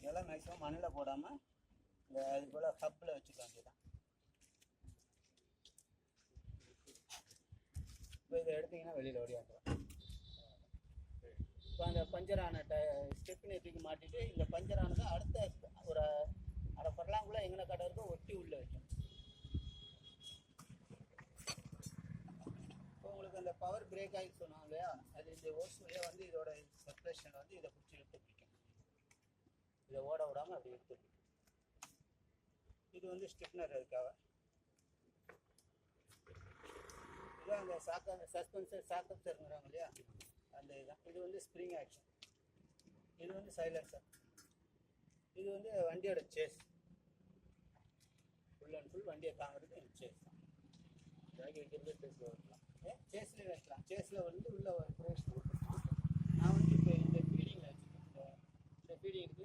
Maximum மண்ணில் போடாமல் இந்த அது போல் கப்பில் வச்சுக்க வேண்டியதான் இப்போ இதை எடுத்தீங்கன்னா வெளியில் ஓடியாக்கலாம் இப்போ அந்த பஞ்சரான ட ஸ்டெப்னி தூக்கி மாட்டிட்டு இந்த பஞ்சரானது அடுத்த ஒரு அரை பரலாங்குள்ள எங்கே கடை இருக்கோ ஒட்டி உள்ளே வைக்கணும் இப்போ உங்களுக்கு அந்த பவர் பிரேக் ஆகி சொன்னாங்க இல்லையா? அது இந்த ஓஸ் வழியாக வந்து இதோட சப்ரேஷன் வந்து இதை பிடிச்சி எடுத்து இதை ஓட விடாமல் அப்படி எடுத்து இது வந்து ஸ்டிப்னர் இருக்காவ இது அந்த சாக்க சஸ்பென்சர் சாக்கப் தருங்கிறாங்க இல்லையா? அந்த இதுதான். இது வந்து ஸ்ப்ரிங் ஆக்ஷன் இது வந்து சைலன்சர் இது வந்து வண்டியோட சேஸ் ஃபுல் அண்ட் ஃபுல் வண்டியை தாங்கிறது சேஸ் தான். பேக் வைக்கிறது டேஸ்ட்ல வைக்கலாம். சேஸ்ல வைக்கலாம். சேஸில் வந்து உள்ள ஒரு கொடுக்கும்.